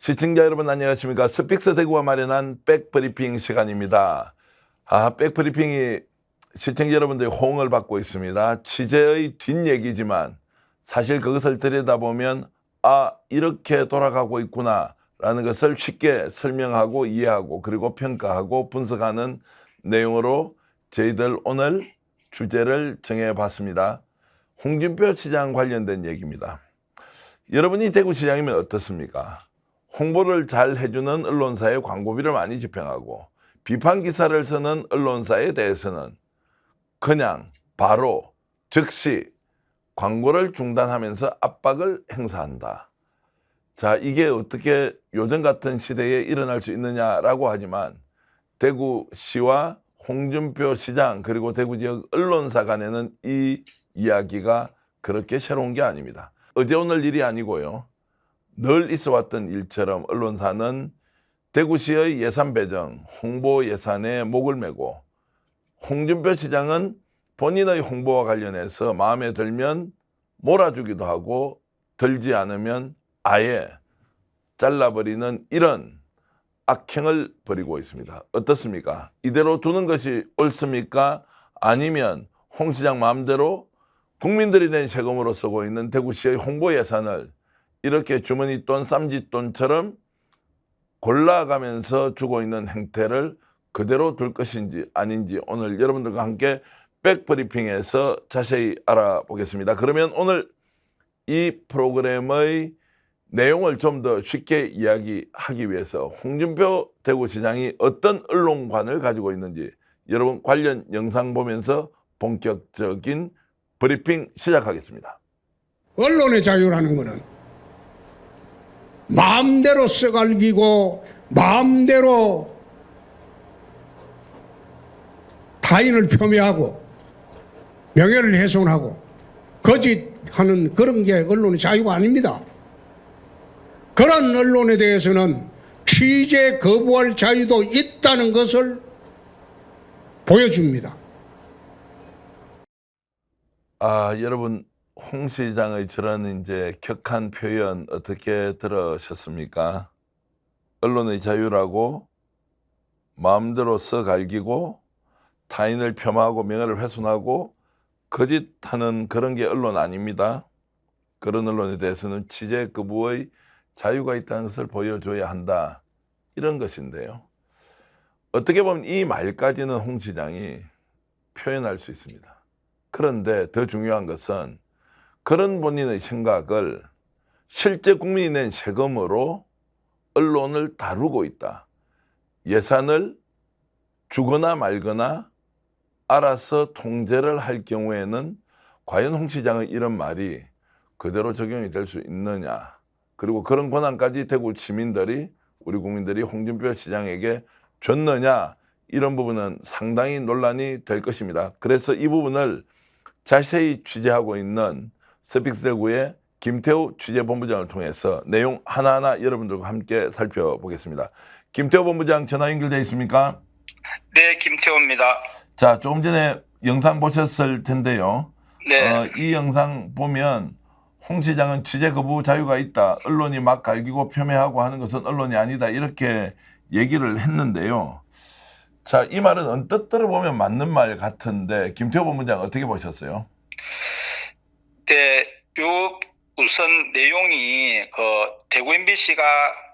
시청자 여러분 안녕하십니까. 스픽스 대구가 마련한 백브리핑 시간입니다. 아, 백브리핑이 시청자 여러분들의 호응을 받고 있습니다. 취재의 뒷얘기지만 사실 그것을 들여다보면 아, 이렇게 돌아가고 있구나 라는 것을 쉽게 설명하고 이해하고 그리고 평가하고 분석하는 내용으로 저희들 오늘 주제를 정해봤습니다. 홍준표 시장 관련된 얘기입니다. 여러분이 대구시장이면 어떻습니까? 홍보를 잘 해주는 언론사에 광고비를 많이 집행하고 비판 기사를 쓰는 언론사에 대해서는 그냥 바로 즉시 광고를 중단하면서 압박을 행사한다. 자, 이게 어떻게 요즘 같은 시대에 일어날 수 있느냐라고 하지만 대구시와 홍준표 시장 그리고 대구 지역 언론사 간에는 이 이야기가 그렇게 새로운 게 아닙니다. 어제 오늘 일이 아니고요. 늘 있어 왔던 일처럼 언론사는 대구시의 예산 배정, 홍보 예산에 목을 메고 홍준표 시장은 본인의 홍보와 관련해서 마음에 들면 몰아주기도 하고 들지 않으면 아예 잘라버리는 이런 악행을 벌이고 있습니다. 어떻습니까? 이대로 두는 것이 옳습니까? 아니면 홍 시장 마음대로 국민들이 낸 세금으로 쓰고 있는 대구시의 홍보 예산을 이렇게 주머니 돈, 쌈짓돈처럼 골라가면서 주고 있는 행태를 그대로 둘 것인지 아닌지 오늘 여러분들과 함께 백브리핑에서 자세히 알아보겠습니다. 그러면 오늘 이 프로그램의 내용을 좀 더 쉽게 이야기하기 위해서 홍준표 대구시장이 어떤 언론관을 가지고 있는지 여러분 관련 영상 보면서 본격적인 브리핑 시작하겠습니다. 언론의 자유라는 것은 마음대로 써갈기고 마음대로 타인을 폄훼하고 명예를 훼손하고 거짓하는 그런 게 언론의 자유가 아닙니다. 그런 언론에 대해서는 취재 거부할 자유도 있다는 것을 보여줍니다. 아, 여러분 홍 시장의 저런 이제 격한 표현 어떻게 들으셨습니까? 언론의 자유라고 마음대로 써 갈기고 타인을 폄하하고 명예를 훼손하고 거짓하는 그런 게 언론 아닙니다. 그런 언론에 대해서는 취재 거부의 자유가 있다는 것을 보여줘야 한다. 이런 것인데요. 어떻게 보면 이 말까지는 홍 시장이 표현할 수 있습니다. 그런데 더 중요한 것은 그런 본인의 생각을 실제 국민이 낸 세금으로 언론을 다루고 있다. 예산을 주거나 말거나 알아서 통제를 할 경우에는 과연 홍 시장의 이런 말이 그대로 적용이 될 수 있느냐. 그리고 그런 권한까지 대구 시민들이 우리 국민들이 홍준표 시장에게 줬느냐. 이런 부분은 상당히 논란이 될 것입니다. 그래서 이 부분을 자세히 취재하고 있는 스픽스 대구의 김태우 취재본부장을 통해서 내용 하나하나 여러분들과 함께 살펴보겠습니다. 김태우 본부장 전화 연결되어 있습니까? 네, 김태호입니다. 자, 조금 전에 영상 보셨을 텐데요. 네, 어, 이 영상 보면 홍 시장은 취재 거부 자유가 있다. 언론이 막 갈기고 폄훼하고 하는 것은 언론이 아니다. 이렇게 얘기를 했는데요. 자, 이 말은 언뜻 들어보면 맞는 말 같은데 김태호 본부장 어떻게 보셨어요? 네, 요 우선 내용이 그 대구 MBC가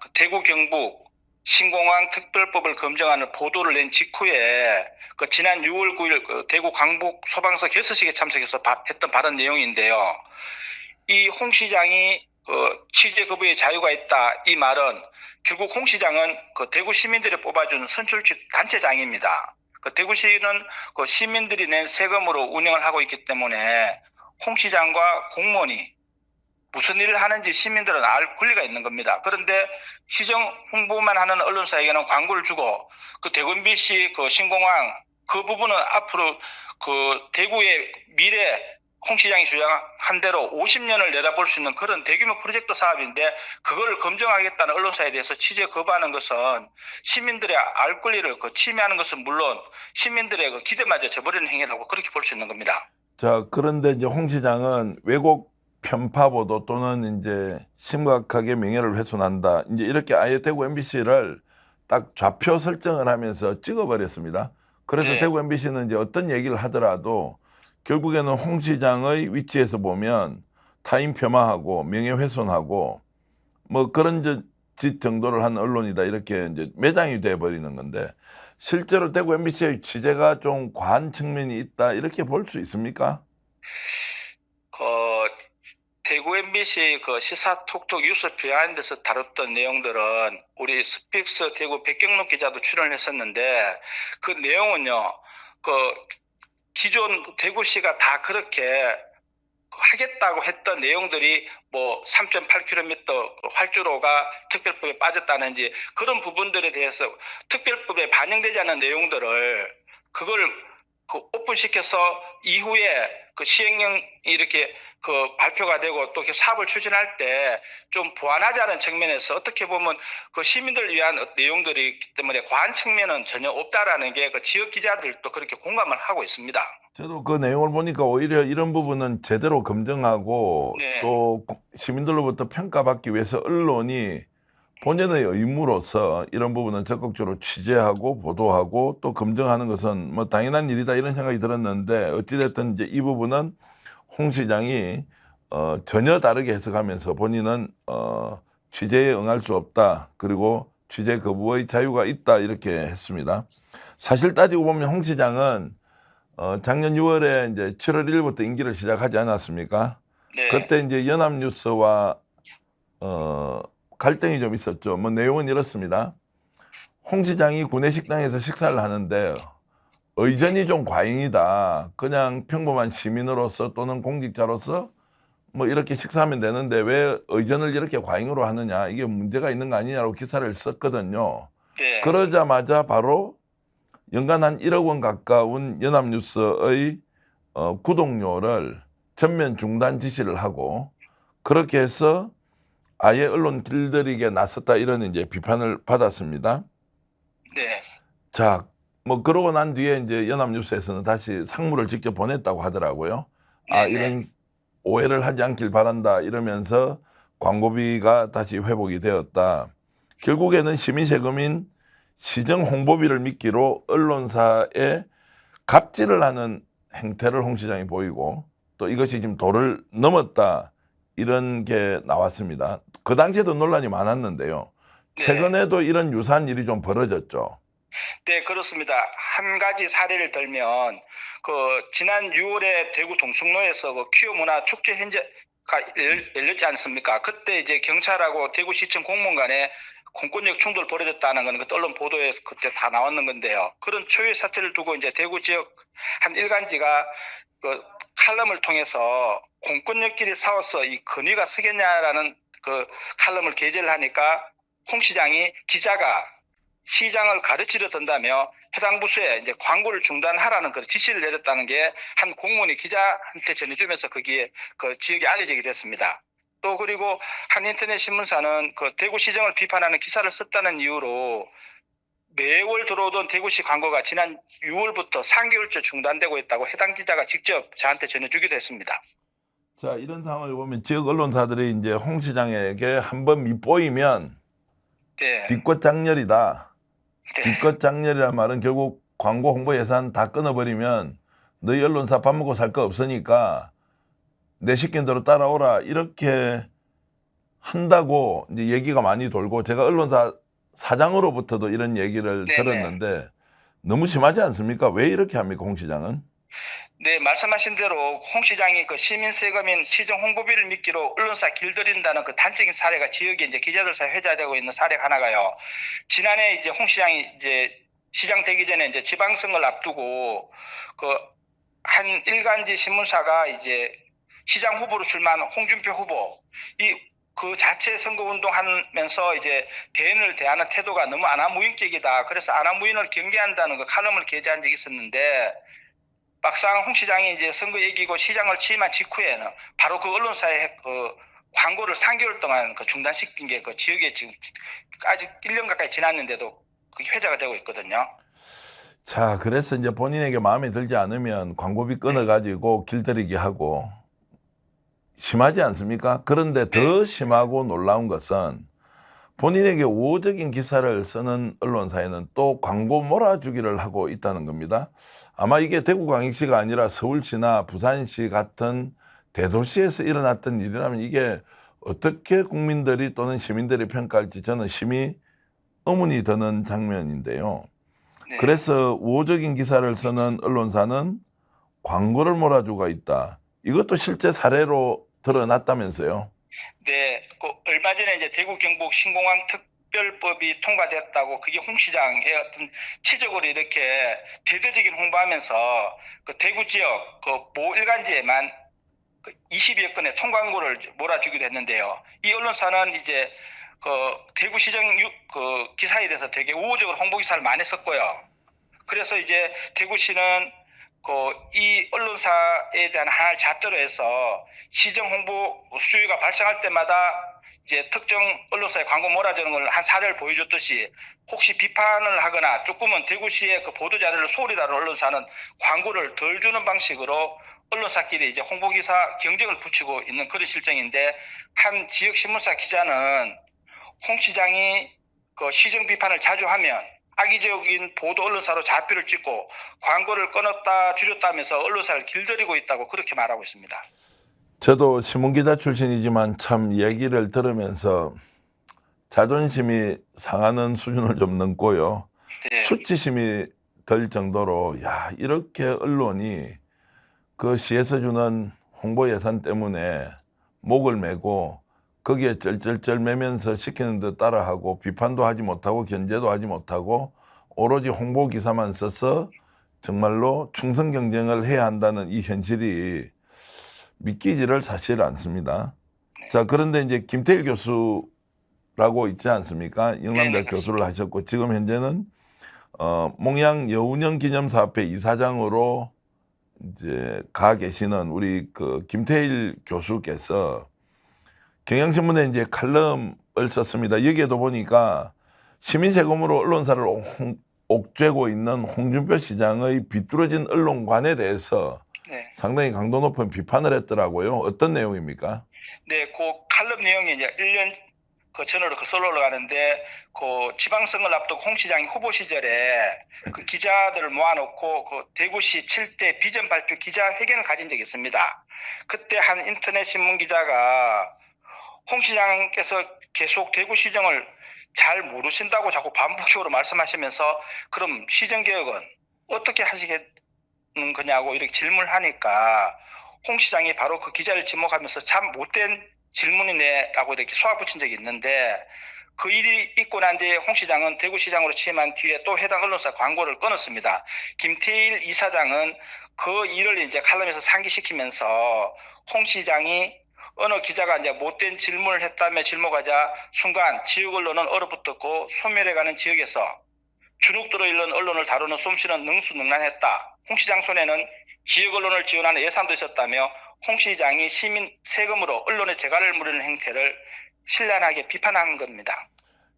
그 대구 경북 신공항 특별법을 검증하는 보도를 낸 직후에 그 지난 6월 9일 그 대구 광복 소방서 개서식에 참석해서 바- 했던 발언 내용인데요. 이 홍 시장이 그 취재 거부의 자유가 있다 이 말은 결국 홍 시장은 그 대구 시민들이 뽑아준 선출직 단체장입니다. 그 대구시는 그 시민들이 낸 세금으로 운영을 하고 있기 때문에 홍 시장과 공무원이 무슨 일을 하는지 시민들은 알 권리가 있는 겁니다. 그런데 시정 홍보만 하는 언론사에게는 광고를 주고 그 대구 MBC 그 신공항 그 부분은 앞으로 그 대구의 미래 홍 시장이 주장한 대로 50년을 내다볼 수 있는 그런 대규모 프로젝트 사업인데 그걸 검증하겠다는 언론사에 대해서 취재 거부하는 것은 시민들의 알 권리를 그 침해하는 것은 물론 시민들의 그 기대마저 저버리는 행위라고 그렇게 볼 수 있는 겁니다. 자, 그런데 이제 홍 시장은 왜곡 편파 보도 또는 이제 심각하게 명예를 훼손한다. 이제 이렇게 아예 대구 MBC를 딱 좌표 설정을 하면서 찍어버렸습니다. 그래서 네. 대구 MBC는 이제 어떤 얘기를 하더라도 결국에는 홍 시장의 위치에서 보면 타인 폄하하고 명예훼손하고 뭐 그런 저- 짓 정도를 한 언론이다 이렇게 이제 매장이 돼 버리는 건데 실제로 대구 MBC의 취재가 좀 과한 측면이 있다 이렇게 볼 수 있습니까? 그 대구 MBC 그 시사 톡톡 뉴스 비하인드에서 다뤘던 내용들은 우리 스픽스 대구 백경록 기자도 출연을 했었는데 그 내용은요 그 기존 대구시가 다 그렇게 하겠다고 했던 내용들이 뭐 3.8km 활주로가 특별법에 빠졌다는지 그런 부분들에 대해서 특별법에 반영되지 않은 내용들을 그걸 그 오픈시켜서 이후에 그 시행령 이렇게 그 발표가 되고 또 이렇게 사업을 추진할 때 좀 보완하지 않은 측면에서 어떻게 보면 그 시민들을 위한 내용들이 있기 때문에 과한 측면은 전혀 없다라는 게 그 지역 기자들도 그렇게 공감을 하고 있습니다. 저도 그 내용을 보니까 오히려 이런 부분은 제대로 검증하고 네. 또 시민들로부터 평가받기 위해서 언론이 본연의 의무로서 이런 부분은 적극적으로 취재하고 보도하고 또 검증하는 것은 뭐 당연한 일이다 이런 생각이 들었는데 어찌됐든 이제 이 부분은 홍 시장이 어, 전혀 다르게 해석하면서 본인은 어, 취재에 응할 수 없다 그리고 취재 거부의 자유가 있다 이렇게 했습니다. 사실 따지고 보면 홍 시장은 어, 작년 6월에 이제 7월 1일부터 임기를 시작하지 않았습니까? 네. 그때 이제 연합뉴스와 어, 갈등이 좀 있었죠. 뭐 내용은 이렇습니다. 홍 시장이 구내식당에서 식사를 하는데 의전이 좀 과잉이다. 그냥 평범한 시민으로서 또는 공직자로서 뭐 이렇게 식사하면 되는데 왜 의전을 이렇게 과잉으로 하느냐 이게 문제가 있는 거 아니냐고 기사를 썼거든요. 네. 그러자마자 바로 연간 한 1억 원 가까운 연합뉴스의 어, 구독료를 전면 중단 지시를 하고 그렇게 해서 아예 언론 길들이게 나섰다 이런 이제 비판을 받았습니다. 네. 자, 뭐 그러고 난 뒤에 이제 연합뉴스에서는 다시 상무를 직접 보냈다고 하더라고요. 아 네네. 이런 오해를 하지 않길 바란다 이러면서 광고비가 다시 회복이 되었다. 결국에는 시민 세금인 시정 홍보비를 미끼로 언론사에 갑질을 하는 행태를 홍 시장이 보이고 또 이것이 지금 도를 넘었다 이런 게 나왔습니다. 그 당시에도 논란이 많았는데요. 네. 최근에도 이런 유사한 일이 좀 벌어졌죠. 네, 그렇습니다. 한 가지 사례를 들면 그 지난 6월에 대구 동숭로에서 그 퀴어 문화 축제 현재가 열- 열렸지 않습니까? 그때 이제 경찰하고 대구시청 공무원 간에 공권력 충돌 벌어졌다는 건 그때 언론 보도에서 그때 다 나왔는 건데요. 그런 초유의 사태를 두고 이제 대구 지역 한 일간지가 그 칼럼을 통해서 공권력끼리 싸워서 이 건의가 쓰겠냐라는 그 칼럼을 게재를 하니까 홍 시장이 기자가 시장을 가르치려 든다며 해당 부서에 이제 광고를 중단하라는 그 지시를 내렸다는 게 한 공무원이 기자한테 전해주면서 거기에 그 지역에 알려지게 됐습니다. 또 그리고 한 인터넷 신문사는 그 대구시정을 비판하는 기사를 썼다는 이유로 매월 들어오던 대구시 광고가 지난 6월부터 3개월째 중단되고 있다고 해당 기자가 직접 저한테 전해주기도 했습니다. 자 이런 상황을 보면 지역 언론사들이 이제 홍 시장에게 한번 밑보이면 네. 뒤끝 장렬이다. 네. 뒤끝 장렬이란 말은 결국 광고 홍보 예산 다 끊어버리면 너희 언론사 밥 먹고 살 거 없으니까 내 시킨 대로 따라오라 이렇게 한다고 이제 얘기가 많이 돌고 제가 언론사 사장으로부터도 이런 얘기를 네네. 들었는데 너무 심하지 않습니까? 왜 이렇게 합니까 홍 시장은? 네, 말씀하신 대로 홍 시장이 그 시민 세금인 시정 홍보비를 미끼로 언론사 길들인다는 그 단적인 사례가 지역에 이제 기자들 사이 회자되고 있는 사례가 하나가요. 지난해 이제 홍 시장이 이제 시장 되기 전에 이제 지방선거를 앞두고 그 한 일간지 신문사가 이제 시장 후보로 출마한 홍준표 후보 이 그 자체 선거 운동하면서 이제 대인을 대하는 태도가 너무 아나무인격이다. 그래서 아나무인을 경계한다는 그 칼럼을 게재한 적이 있었는데 막상 홍 시장이 이제 선거 얘기고 시장을 취임한 직후에는 바로 그 언론사에 그 광고를 3개월 동안 그 중단시킨 게 그 지역에 지금 아직 1년 가까이 지났는데도 그게 회자가 되고 있거든요. 자, 그래서 이제 본인에게 마음에 들지 않으면 광고비 끊어가지고 길들이기 하고 심하지 않습니까? 그런데 더 심하고 놀라운 것은 본인에게 우호적인 기사를 쓰는 언론사에는 또 광고 몰아주기를 하고 있다는 겁니다. 아마 이게 대구광역시가 아니라 서울시나 부산시 같은 대도시에서 일어났던 일이라면 이게 어떻게 국민들이 또는 시민들이 평가할지 저는 심히 의문이 드는 장면인데요. 네. 그래서 우호적인 기사를 쓰는 언론사는 광고를 몰아주고 있다. 이것도 실제 사례로 드러났다면서요. 네, 그 얼마 전에 이제 대구 경북 신공항 특별법이 통과됐다고 그게 홍 시장의 어떤 치적으로 이렇게 대대적인 홍보하면서 그 대구 지역 그모 일간지에만 그 20여 건의 통광고를 몰아주기도 했는데요. 이 언론사는 이제 그 대구시정 유- 그 기사에 대해서 되게 우호적으로 홍보 기사를 많이 썼고요. 그래서 이제 대구시는 그 이 언론사에 대한 하나를 잣대로 해서 시정 홍보 수요가 발생할 때마다 이제 특정 언론사에 광고 몰아주는 걸 한 사례를 보여줬듯이 혹시 비판을 하거나 조금은 대구시의 그 보도 자료를 소홀히 다룬 언론사는 광고를 덜 주는 방식으로 언론사끼리 이제 홍보 기사 경쟁을 붙이고 있는 그런 실정인데 한 지역 신문사 기자는 홍 시장이 그 시정 비판을 자주 하면 악의적인 보도 언론사로 좌표를 찍고 광고를 끊었다 줄였다면서 언론사를 길들이고 있다고 그렇게 말하고 있습니다. 저도 신문기자 출신이지만 참 얘기를 들으면서 자존심이 상하는 수준을 좀 넘고요. 네. 수치심이 들 정도로 야 이렇게 언론이 그 시에서 주는 홍보 예산 때문에 목을 메고 거기에 쩔쩔쩔 매면서 시키는 듯 따라하고 비판도 하지 못하고 견제도 하지 못하고 오로지 홍보 기사만 써서 정말로 충성 경쟁을 해야 한다는 이 현실이 믿기지를 사실 않습니다. 자 그런데 이제 김태일 교수라고 있지 않습니까? 영남대 네, 네, 교수를 하셨고 지금 현재는 어, 몽양 여운형 기념사업회 이사장으로 이제 가 계시는 우리 그 김태일 교수께서 경향신문에 이제 칼럼을 썼습니다. 여기에도 보니까 시민 세금으로 언론사를 홍- 옥죄고 있는 홍준표 시장의 비뚤어진 언론관에 대해서 네. 상당히 강도 높은 비판을 했더라고요. 어떤 내용입니까? 네, 그 칼럼 내용이 이제 1년 그 전으로 거슬러 올라가는데 그 지방선거를 앞두고 홍 시장이 후보 시절에 그 기자들을 모아놓고 그 대구시 7대 비전 발표 기자회견을 가진 적이 있습니다. 그때 한 인터넷 신문 기자가 홍 시장께서 계속 대구 시정을 잘 모르신다고 자꾸 반복적으로 말씀하시면서 그럼 시정 개혁은 어떻게 하시겠는 거냐고 이렇게 질문을 하니까 홍 시장이 바로 그 기자를 지목하면서 참 못된 질문이네라고 이렇게 쏘아붙인 적이 있는데 그 일이 있고 난 뒤에 홍 시장은 대구시장으로 취임한 뒤에 또 해당 언론사 광고를 끊었습니다. 김태일 이사장은 그 일을 이제 칼럼에서 상기시키면서 홍 시장이 어느 기자가 이제 못된 질문을 했다며 질문하자 순간 지역 언론은 얼어붙었고 소멸해가는 지역에서 주눅들어 있는 언론을 다루는 솜씨는 능수능란했다. 홍 시장 손에는 지역 언론을 지원하는 예산도 있었다며 홍 시장이 시민 세금으로 언론의 재갈을 물리는 행태를 신랄하게 비판한 겁니다.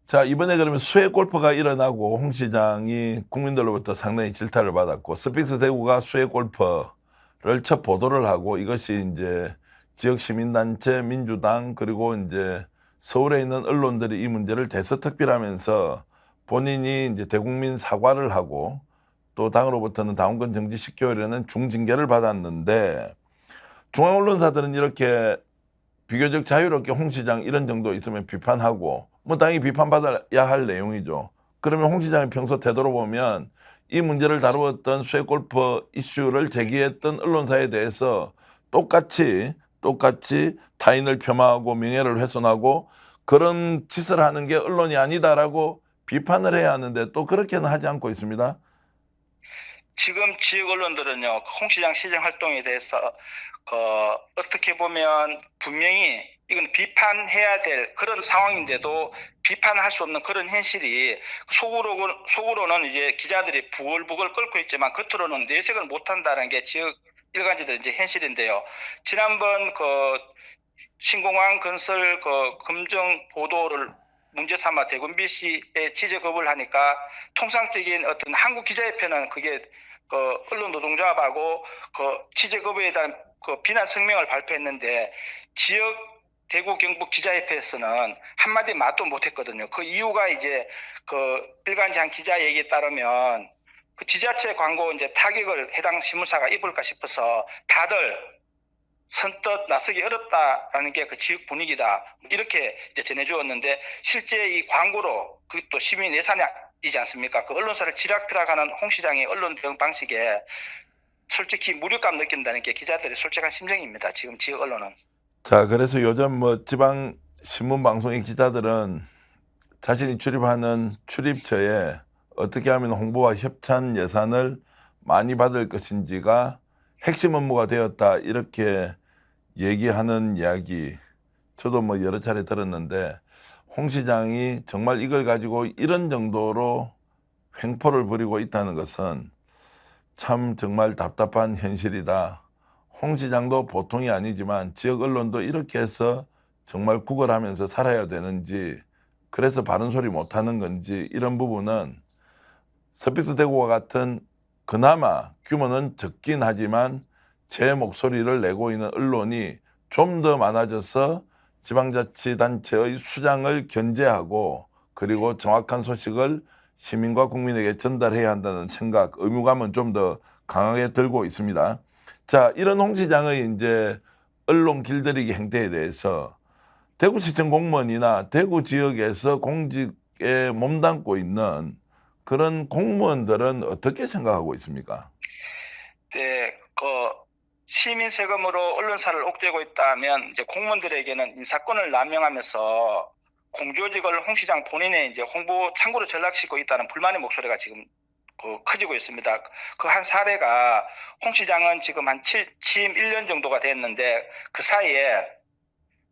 자 이번에 그러면 수해 골프가 일어나고 홍 시장이 국민들로부터 상당히 질타를 받았고 스픽스 대구가 수해 골프를 첫 보도를 하고 이것이 이제 지역 시민단체 민주당 그리고 이제 서울에 있는 언론들이 이 문제를 대서특필하면서 본인이 이제 대국민 사과를 하고 또 당으로부터는 당원권 정지 10개월에는 중징계를 받았는데 중앙 언론사들은 이렇게 비교적 자유롭게 홍 시장 이런 정도 있으면 비판하고 뭐 당연히 비판받아야 할 내용이죠. 그러면 홍 시장의 평소 태도로 보면 이 문제를 다루었던 쇠골프 이슈를 제기했던 언론사에 대해서 똑같이 똑같이 타인을 폄하하고 명예를 훼손하고 그런 짓을 하는 게 언론이 아니다라고 비판을 해야 하는데 또 그렇게는 하지 않고 있습니다. 지금 지역 언론들은요, 홍 시장 시정 활동에 대해서 그 어떻게 보면 분명히 이건 비판해야 될 그런 상황인데도 비판할 수 없는 그런 현실이 속으로 속으로는 이제 기자들이 부글부글 끓고 있지만 겉으로는 내색을 못한다는 게 지역 일간지들 이제 현실인데요. 지난번 그 신공항 건설 그 검증 보도를 문제 삼아 대군비 씨의 취재 거부를 하니까 통상적인 어떤 한국 기자협회는 그게 그 언론 노동조합하고 그 취재 거부에 대한 그 비난 성명을 발표했는데 지역 대구 경북 기자협회에서는 한마디 말도 못했거든요. 그 이유가 이제 그 일간지 한 기자 얘기에 따르면 그 지자체 광고 이제 타격을 해당 신문사가 입을까 싶어서 다들 선뜻 나서기 어렵다라는 게 그 지역 분위기다 이렇게 이제 전해주었는데 실제 이 광고로 그또 시민 예산이지 않습니까? 그 언론사를 지락펴락하는 홍 시장의 언론 대응 방식에 솔직히 무력감 느낀다는 게 기자들의 솔직한 심정입니다. 지금 지역 언론은. 자, 그래서 요즘 뭐 지방 신문 방송의 기자들은 자신이 출입하는 출입처에 어떻게 하면 홍보와 협찬 예산을 많이 받을 것인지가 핵심 업무가 되었다 이렇게 얘기하는 이야기 저도 뭐 여러 차례 들었는데 홍 시장이 정말 이걸 가지고 이런 정도로 횡포를 부리고 있다는 것은 참 정말 답답한 현실이다. 홍 시장도 보통이 아니지만 지역 언론도 이렇게 해서 정말 구걸하면서 살아야 되는지 그래서 바른 소리 못 하는 건지 이런 부분은 서픽스 대구와 같은 그나마 규모는 적긴 하지만 제 목소리를 내고 있는 언론이 좀 더 많아져서 지방자치단체의 수장을 견제하고 그리고 정확한 소식을 시민과 국민에게 전달해야 한다는 생각, 의무감은 좀 더 강하게 들고 있습니다. 자, 이런 홍 시장의 이제 언론 길들이기 행태에 대해서 대구시청 공무원이나 대구 지역에서 공직에 몸담고 있는 그런 공무원들은 어떻게 생각하고 있습니까? 네, 그 시민 세금으로 언론사를 옥죄고 있다면 이제 공무원들에게는 인사권을 남용하면서 공조직을 홍 시장 본인의 이제 홍보 창구로 전락시키고 있다는 불만의 목소리가 지금 그 커지고 있습니다. 그 한 사례가 홍 시장은 지금 한 7, 취임 1년 정도가 됐는데 그 사이에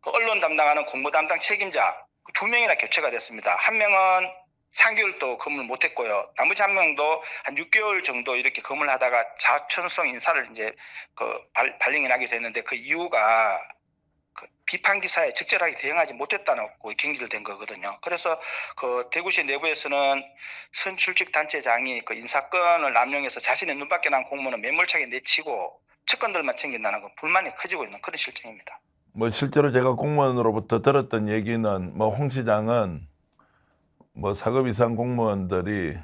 그 언론 담당하는 공보 담당 책임자 그두 명이나 교체가 됐습니다. 한 명은 3개월도 근무를 못했고요. 나머지 한 명도 한 6개월 정도 이렇게 근무를 하다가 자천성 인사를 이제 그 발, 발령이 나게 됐는데 그 이유가 그 비판 기사에 적절하게 대응하지 못했다는 거 경질된 거거든요. 그래서 그 대구시 내부에서는 선출직 단체장이 그 인사권을 남용해서 자신의 눈밖에 난 공무원을 매몰차게 내치고 측근들만 챙긴다는 건 불만이 커지고 있는 그런 실정입니다. 뭐 실제로 제가 공무원으로부터 들었던 얘기는 뭐 홍 시장은 뭐 사급 이상 공무원들이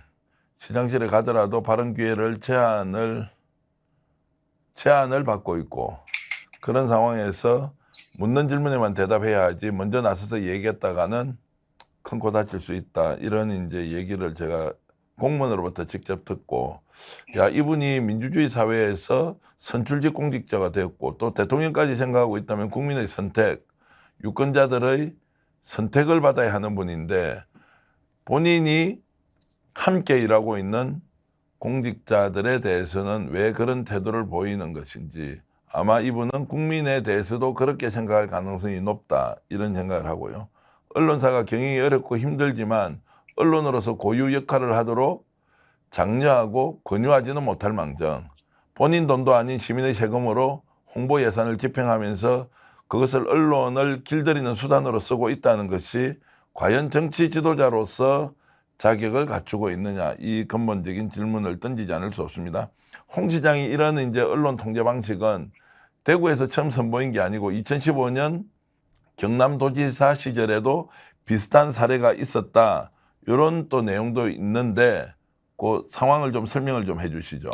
시장실에 가더라도 발언 기회를 제한을 제한을 받고 있고 그런 상황에서 묻는 질문에만 대답해야 하지 먼저 나서서 얘기했다가는 큰 코 다칠 수 있다. 이런 이제 얘기를 제가 공무원으로부터 직접 듣고 야 이분이 민주주의 사회에서 선출직 공직자가 되었고 또 대통령까지 생각하고 있다면 국민의 선택 유권자들의 선택을 받아야 하는 분인데 본인이 함께 일하고 있는 공직자들에 대해서는 왜 그런 태도를 보이는 것인지 아마 이분은 국민에 대해서도 그렇게 생각할 가능성이 높다 이런 생각을 하고요. 언론사가 경영이 어렵고 힘들지만 언론으로서 고유 역할을 하도록 장려하고 권유하지는 못할 망정 본인 돈도 아닌 시민의 세금으로 홍보 예산을 집행하면서 그것을 언론을 길들이는 수단으로 쓰고 있다는 것이 과연 정치 지도자로서 자격을 갖추고 있느냐 이 근본적인 질문을 던지지 않을 수 없습니다. 홍 시장이 이런 이제 언론 통제 방식은 대구에서 처음 선보인 게 아니고 2015년 경남도지사 시절에도 비슷한 사례가 있었다. 이런 또 내용도 있는데 그 상황을 좀 설명을 좀 해주시죠.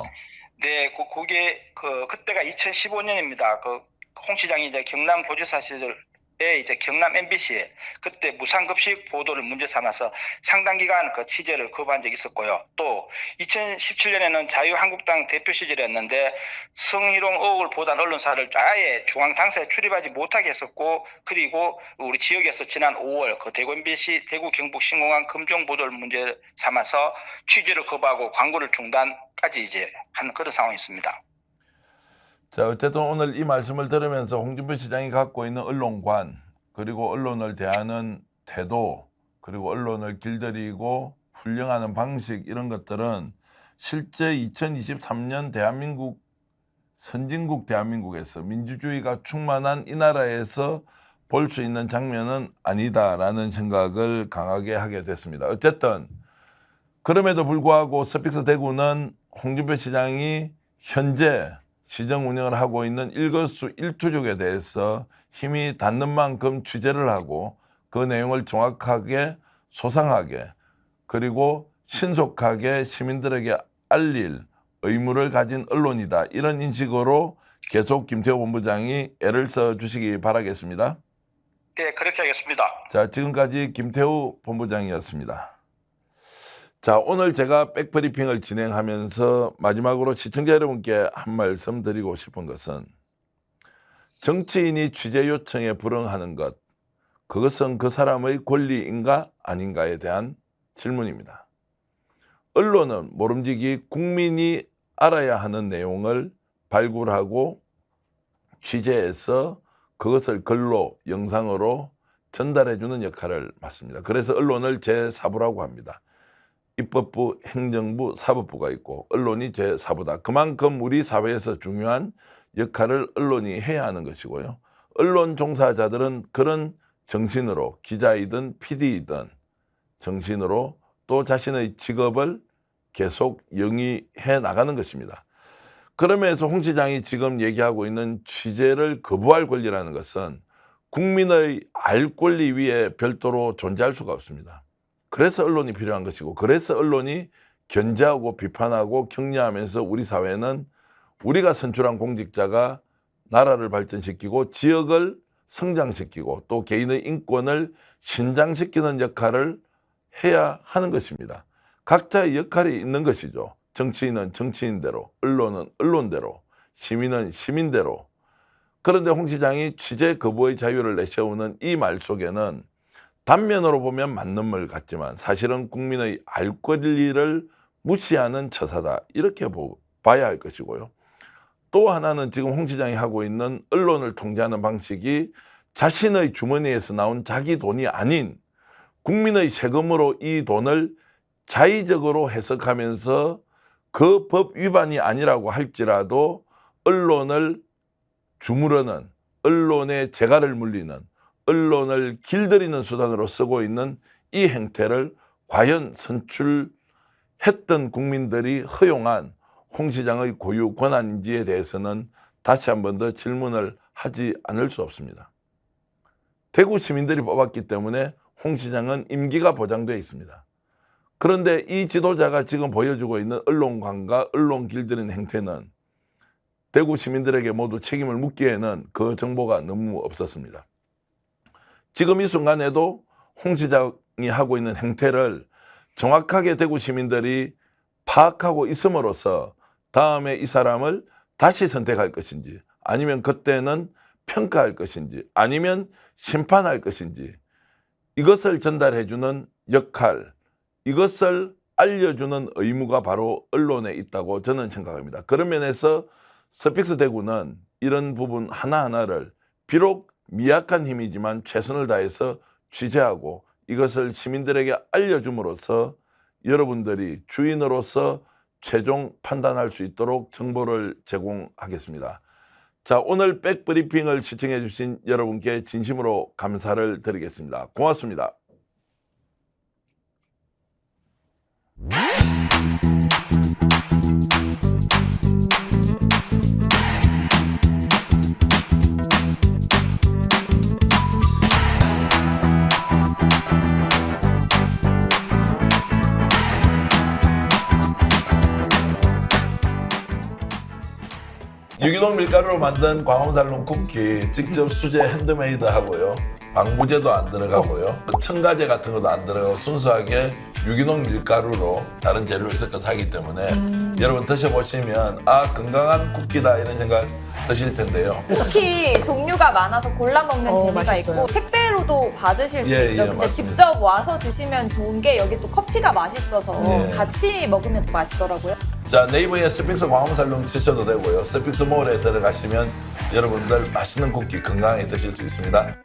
네, 그, 그게, 그, 그때가 2015년입니다. 그, 홍 시장이 이제 경남 도지사 시절에 이제 경남 MBC 그때 무상급식 보도를 문제 삼아서 상당 기간 그 취재를 거부한 적이 있었고요. 또 2017년에는 자유한국당 대표 시절이었는데 성희롱 의혹을 보도한 언론사를 아예 중앙 당사에 출입하지 못하게 했었고 그리고 우리 지역에서 지난 5월 그 대구 MBC 대구 경북 신공항 금종 보도를 문제 삼아서 취재를 거부하고 광고를 중단까지 이제 한 그런 상황이었습니다. 자, 어쨌든 오늘 이 말씀을 들으면서 홍준표 시장이 갖고 있는 언론관, 그리고 언론을 대하는 태도, 그리고 언론을 길들이고 훈령하는 방식 이런 것들은 실제 2023년 대한민국 선진국 대한민국에서 민주주의가 충만한 이 나라에서 볼 수 있는 장면은 아니다라는 생각을 강하게 하게 됐습니다. 어쨌든 그럼에도 불구하고 스픽스 대구는 홍준표 시장이 현재 시정 운영을 하고 있는 일거수 일투족에 대해서 힘이 닿는 만큼 취재를 하고 그 내용을 정확하게 소상하게 그리고 신속하게 시민들에게 알릴 의무를 가진 언론이다. 이런 인식으로 계속 김태호 본부장이 애를 써 주시기 바라겠습니다. 네, 그렇게 하겠습니다. 자, 지금까지 김태우 본부장이었습니다. 자, 오늘 제가 백브리핑을 진행하면서 마지막으로 시청자 여러분께 한 말씀 드리고 싶은 것은 정치인이 취재 요청에 불응하는 것, 그것은 그 사람의 권리인가 아닌가에 대한 질문입니다. 언론은 모름지기 국민이 알아야 하는 내용을 발굴하고 취재해서 그것을 글로 영상으로 전달해주는 역할을 맡습니다. 그래서 언론을 제4부라고 합니다. 입법부, 행정부, 사법부가 있고 언론이 제4부다. 그만큼 우리 사회에서 중요한 역할을 언론이 해야 하는 것이고요. 언론 종사자들은 그런 정신으로 기자이든 PD이든 정신으로 또 자신의 직업을 계속 영위해 나가는 것입니다. 그러면서 홍 시장이 지금 얘기하고 있는 취재를 거부할 권리라는 것은 국민의 알 권리 위에 별도로 존재할 수가 없습니다. 그래서 언론이 필요한 것이고, 그래서 언론이 견제하고 비판하고 격려하면서 우리 사회는 우리가 선출한 공직자가 나라를 발전시키고 지역을 성장시키고 또 개인의 인권을 신장시키는 역할을 해야 하는 것입니다. 각자의 역할이 있는 것이죠. 정치인은 정치인대로, 언론은 언론대로, 시민은 시민대로. 그런데 홍 시장이 취재 거부의 자유를 내세우는 이 말 속에는 단면으로 보면 맞는 말 같지만 사실은 국민의 알 권리를 무시하는 처사다. 이렇게 보, 봐야 할 것이고요. 또 하나는 지금 홍 시장이 하고 있는 언론을 통제하는 방식이 자신의 주머니에서 나온 자기 돈이 아닌 국민의 세금으로 이 돈을 자의적으로 해석하면서 그 법 위반이 아니라고 할지라도 언론을 주무르는 언론의 재갈을 물리는 언론을 길들이는 수단으로 쓰고 있는 이 행태를 과연 선출했던 국민들이 허용한 홍 시장의 고유 권한인지에 대해서는 다시 한 번 더 질문을 하지 않을 수 없습니다. 대구 시민들이 뽑았기 때문에 홍 시장은 임기가 보장되어 있습니다. 그런데 이 지도자가 지금 보여주고 있는 언론관과 언론 길들이는 행태는 대구 시민들에게 모두 책임을 묻기에는 그 정보가 너무 없었습니다. 지금 이 순간에도 홍 시장이 하고 있는 행태를 정확하게 대구 시민들이 파악하고 있음으로써 다음에 이 사람을 다시 선택할 것인지 아니면 그때는 평가할 것인지 아니면 심판할 것인지 이것을 전달해주는 역할, 이것을 알려주는 의무가 바로 언론에 있다고 저는 생각합니다. 그런 면에서 스픽스 대구는 이런 부분 하나하나를 비록 미약한 힘이지만 최선을 다해서 취재하고 이것을 시민들에게 알려줌으로써 여러분들이 주인으로서 최종 판단할 수 있도록 정보를 제공하겠습니다. 자, 오늘 백브리핑을 시청해 주신 여러분께 진심으로 감사를 드리겠습니다. 고맙습니다. 유기농 밀가루로 만든 광화문달롱 쿠키 직접 수제 핸드메이드 하고요. 방부제도 안 들어가고요. 첨가제 같은 것도 안 들어가고 순수하게 유기농 밀가루로 다른 재료를 섞어서 하기 때문에 여러분 드셔보시면 아 건강한 쿠키다 이런 생각 드실 텐데요. 쿠키 종류가 많아서 골라 먹는 어, 재미가 맛있어요. 있고 택배로도 받으실 수 예, 있죠. 예, 근데 맞습니다. 직접 와서 드시면 좋은 게 여기 또 커피가 맛있어서 예. 같이 먹으면 또 맛있더라고요. 자 네이버에 스픽스 광화문살롱 치셔도 되고요. 스픽스 몰에 들어가시면 여러분들 맛있는 쿠키 건강하게 드실 수 있습니다.